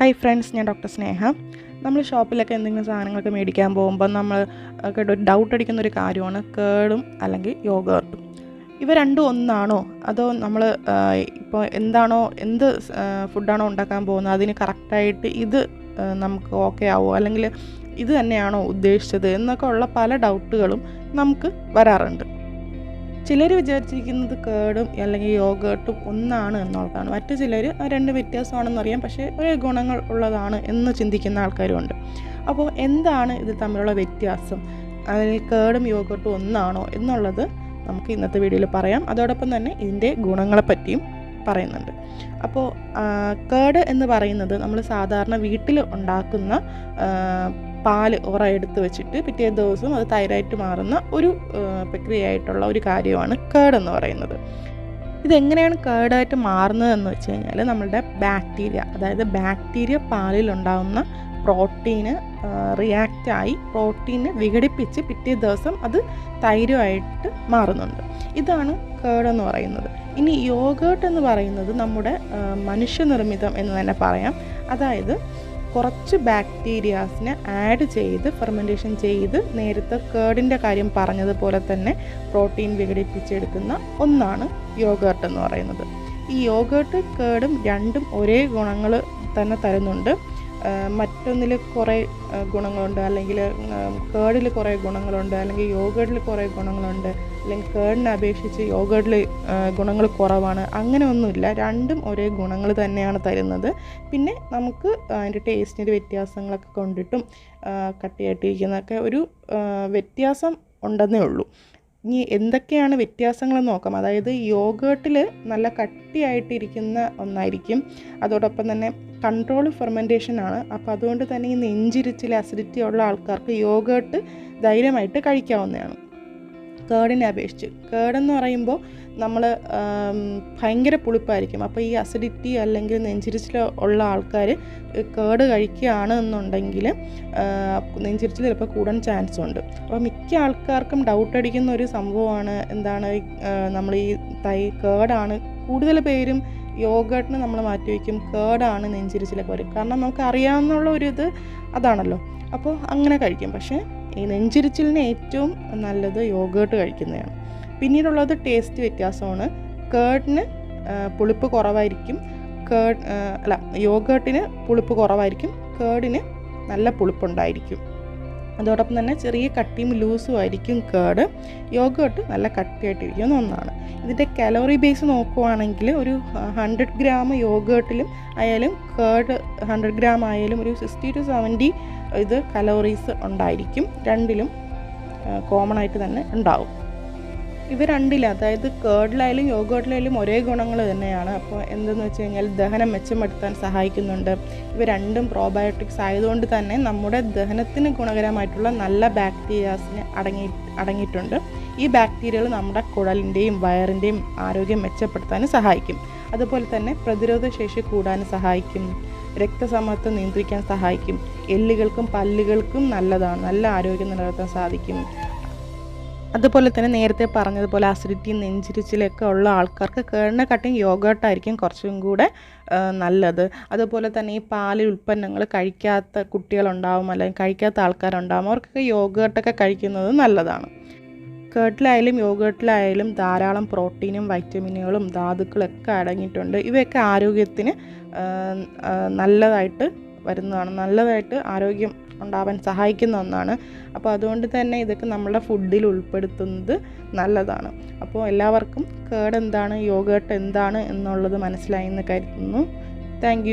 Hi friends ഞാൻ doctor Sneha. നമ്മൾ ഷോപ്പിലൊക്കെ എന്തെങ്കിലും സാധനങ്ങളൊക്കെ മേടിക്കാൻ പോകുമ്പോൾ നമ്മൾ ഒരു ഡൗട്ട് അടിക്കുന്ന ഒരു കാര്യമാണ് കേടും അല്ലെങ്കിൽ യോഗർട്ടും ഇവ രണ്ടും ഒന്നാണോ? അതോ നമ്മൾ ഇപ്പോൾ എന്താണോ എന്ത് ഫുഡാണോ ഉണ്ടാക്കാൻ പോകുന്നത്? അതിന് കറക്റ്റായിട്ട് ഇത് നമുക്ക് ഓക്കെ ആവുമോ അല്ലെങ്കിൽ ഇത് തന്നെയാണോ ഉദ്ദേശിച്ചത്? എന്നൊക്കെ ഉള്ള പല ഡൗട്ടുകളും നമുക്ക് വരാറുണ്ട്. ചിലർ വിചാരിച്ചിരിക്കുന്നത് കേടും അല്ലെങ്കിൽ യോഗേട്ടും ഒന്നാണ് എന്നുള്ളതാണ്. മറ്റു ചിലർ ആ രണ്ട് വ്യത്യാസമാണെന്ന് അറിയാം. പക്ഷേ ഒരേ ഗുണങ്ങൾ ഉള്ളതാണ് എന്ന് ചിന്തിക്കുന്ന ആൾക്കാരുമുണ്ട്. അപ്പോൾ എന്താണ് ഇത് തമ്മിലുള്ള വ്യത്യാസം? അതിൽ കേടും യോഗേട്ടും ഒന്നാണോ എന്നുള്ളത് നമുക്ക് ഇന്നത്തെ വീഡിയോയിൽ പറയാം. അതോടൊപ്പം തന്നെ ഇതിന്റെ ഗുണങ്ങളെ പറ്റിയും പറയുന്നുണ്ട്. അപ്പോൾ കേട് എന്ന് പറയുന്നത് നമ്മൾ സാധാരണ വീട്ടിൽ ഉണ്ടാക്കുന്ന പാൽ ഉറ എടുത്ത് വെച്ചിട്ട് പിറ്റേ ദിവസം അത് തൈരായിട്ട് മാറുന്ന ഒരു പ്രക്രിയ പ്രക്രിയയായിട്ടുള്ള ഒരു കാര്യമാണ് കേട് എന്ന് പറയുന്നത്. ഇതെങ്ങനെയാണ് കേടായിട്ട് മാറുന്നതെന്ന് വെച്ച് കഴിഞ്ഞാൽ നമ്മളുടെ ബാക്ടീരിയ അതായത് ബാക്ടീരിയ പാലിലുണ്ടാകുന്ന പ്രോട്ടീന് റിയാക്റ്റായി പ്രോട്ടീന് വിഘടിപ്പിച്ച് പിറ്റേ ദിവസം അത് തൈരുമായിട്ട് മാറുന്നുണ്ട്. ഇതാണ് കേട് എന്ന് പറയുന്നത്. ഇനി യോഗേട്ട് എന്ന് പറയുന്നത് നമ്മുടെ മനുഷ്യനിർമ്മിതം എന്ന് തന്നെ പറയാം. അതായത് കുറച്ച് ബാക്ടീരിയാസിനെ ആഡ് ചെയ്ത് ഫെർമെന്റേഷൻ ചെയ്ത് നേരത്തെ കേടിന്റെ കാര്യം പറഞ്ഞതുപോലെ തന്നെ പ്രോട്ടീൻ വിഘടിപ്പിച്ചെടുക്കുന്ന ഒന്നാണ് യോഗേർട്ട് എന്ന് പറയുന്നത്. ഈ യോഗേർട്ട് കേടും രണ്ടും ഒരേ ഗുണങ്ങൾ തന്നെ തരുന്നുണ്ട്. മറ്റൊന്നിൽ കുറേ ഗുണങ്ങളുണ്ട്. അല്ലെങ്കിൽ കേടിൽ കുറേ ഗുണങ്ങളുണ്ട്. അല്ലെങ്കിൽ യോഗേഡിൽ കുറേ ഗുണങ്ങളുണ്ട്. അല്ലെങ്കിൽ കേടിനെ അപേക്ഷിച്ച് യോഗേഡിൽ ഗുണങ്ങൾ കുറവാണ്. അങ്ങനെ ഒന്നുമില്ല. രണ്ടും ഒരേ ഗുണങ്ങൾ തന്നെയാണ് തരുന്നത്. പിന്നെ നമുക്ക് അതിന്റെ ടേസ്റ്റിന്റെ വ്യത്യാസങ്ങളൊക്കെ കൊണ്ടിട്ടും കട്ടിയായിട്ടിരിക്കുന്നതൊക്കെ ഒരു വ്യത്യാസം ഉണ്ടെന്നേ ഉള്ളൂ. ഇനി എന്തൊക്കെയാണ് വ്യത്യാസങ്ങൾ നോക്കാം. അതായത് യോഗേട്ടിൽ നല്ല കട്ടിയായിട്ടിരിക്കുന്ന ഒന്നായിരിക്കും. അതോടൊപ്പം തന്നെ കൺട്രോൾ ഫെർമെന്റേഷൻ ആണ്. അപ്പോൾ അതുകൊണ്ട് തന്നെ ഈ നെഞ്ചിരിച്ചിൽ അസിഡിറ്റി ഉള്ള ആൾക്കാർക്ക് യോഗേട്ട് ധൈര്യമായിട്ട് കഴിക്കാവുന്നതാണ്. കേടിനെ അപേക്ഷിച്ച്. കേടെന്ന് പറയുമ്പോൾ നമ്മൾ ഭയങ്കര പുളിപ്പായിരിക്കും. അപ്പോൾ ഈ അസിഡിറ്റി അല്ലെങ്കിൽ നെഞ്ചിരിച്ചിൽ ഉള്ള ആൾക്കാർ കേട് കഴിക്കുകയാണ് എന്നുണ്ടെങ്കിൽ നെഞ്ചിരിച്ചിൽ ചിലപ്പോൾ കൂടാൻ ചാൻസ് ഉണ്ട്. അപ്പോൾ മിക്ക ആൾക്കാർക്കും ഡൗട്ട് അടിക്കുന്ന ഒരു സംഭവമാണ് എന്താണ് നമ്മൾ ഈ തൈ കേടാണ് കൂടുതൽ പേരും യോഗട്ടിന് നമ്മൾ മാറ്റി വയ്ക്കും. കേടാണ് നെഞ്ചിരിച്ചിലൊക്കെ വരും. കാരണം നമുക്ക് അറിയാവുന്നുള്ള ഒരു ഇത് അതാണല്ലോ. അപ്പോൾ അങ്ങനെ കഴിക്കും. പക്ഷേ ഈ നെഞ്ചിരിച്ചിലിന് ഏറ്റവും നല്ലത് യോഗേട്ട് കഴിക്കുന്നതാണ്. പിന്നീടുള്ളത് ടേസ്റ്റ് വ്യത്യാസമാണ്. കേർഡിന് പുളിപ്പ് കുറവായിരിക്കും. കേർഡ് അല്ല യോഗേട്ടിന് പുളിപ്പ് കുറവായിരിക്കും. കേർഡിന് നല്ല പുളിപ്പുണ്ടായിരിക്കും. അതോടൊപ്പം തന്നെ ചെറിയ കട്ടിയും ലൂസും ആയിരിക്കും കേട്. യോഗോട്ട് നല്ല കട്ടിയായിട്ടിരിക്കുന്ന ഒന്നാണ്. ഇതിന്റെ കലോറി ബേസ് നോക്കുവാണെങ്കിൽ ഒരു ഹൺഡ്രഡ് ഗ്രാം യോഗേട്ടിലും ആയാലും കേർഡ് ഹൺഡ്രഡ് ഗ്രാം ആയാലും ഒരു സിക്സ്റ്റി ടു സെവന്റി ഇത് കലോറീസ് ഉണ്ടായിരിക്കും. രണ്ടിലും കോമൺ ആയിട്ട് തന്നെ ഉണ്ടാവും. ഇവ രണ്ടില്ല അതായത് കേർഡിലായാലും യോഗേർട്ടിലായാലും ഒരേ ഗുണങ്ങൾ തന്നെയാണ്. അപ്പോൾ എന്തെന്ന് വെച്ച് കഴിഞ്ഞാൽ ദഹനം മെച്ചപ്പെടുത്താൻ സഹായിക്കുന്നുണ്ട്. ഇവ രണ്ടും പ്രോബയോട്ടിക്സ് ആയതുകൊണ്ട് തന്നെ നമ്മുടെ ദഹനത്തിന് ഗുണകരമായിട്ടുള്ള നല്ല ബാക്ടീരിയാസിന് അടങ്ങി അടങ്ങിയിട്ടുണ്ട്. ഈ ബാക്ടീരിയകൾ നമ്മുടെ കുഴലിന്റെയും വയറിന്റെയും ആരോഗ്യം മെച്ചപ്പെടുത്താനും സഹായിക്കും. അതുപോലെ തന്നെ പ്രതിരോധ ശേഷി കൂടാനും സഹായിക്കും. രക്തസമ്മർദ്ദം നിയന്ത്രിക്കാൻ സഹായിക്കും. എല്ലുകൾക്കും പല്ലുകൾക്കും നല്ലതാണ്. നല്ല ആരോഗ്യം നിലനിർത്താൻ സാധിക്കും. അതുപോലെ തന്നെ നേരത്തെ പറഞ്ഞതുപോലെ അസിഡിറ്റി നെഞ്ചിരിച്ചിലൊക്കെ ഉള്ള ആൾക്കാർക്ക് കേണ കട്ടിങ് യോഗട്ടായിരിക്കും കുറച്ചും കൂടെ നല്ലത്. അതുപോലെ തന്നെ ഈ പാലിൽ ഉൽപ്പന്നങ്ങൾ കഴിക്കാത്ത കുട്ടികളുണ്ടാവും അല്ലെങ്കിൽ കഴിക്കാത്ത ആൾക്കാരുണ്ടാവും അവർക്കൊക്കെ യോഗട്ടൊക്കെ കഴിക്കുന്നത് നല്ലതാണ്. കേട്ടിലായാലും യോഗട്ടിലായാലും ധാരാളം പ്രോട്ടീനും വൈറ്റമിനുകളും ധാതുക്കളൊക്കെ അടങ്ങിയിട്ടുണ്ട്. ഇവയൊക്കെ ആരോഗ്യത്തിന് നല്ലതായിട്ട് വരുന്നതാണ്. നല്ലതായിട്ട് ആരോഗ്യം ഉണ്ടാവാൻ സഹായിക്കുന്ന ഒന്നാണ്. അപ്പോൾ അതുകൊണ്ട് തന്നെ ഇതൊക്കെ നമ്മുടെ ഫുഡിൽ ഉൾപ്പെടുത്തുന്നത് നല്ലതാണ്. അപ്പോൾ എല്ലാവർക്കും കേട് എന്താണ് യോഗേട്ട് എന്താണ് എന്നുള്ളത് മനസ്സിലായി എന്ന് കരുതുന്നു. താങ്ക്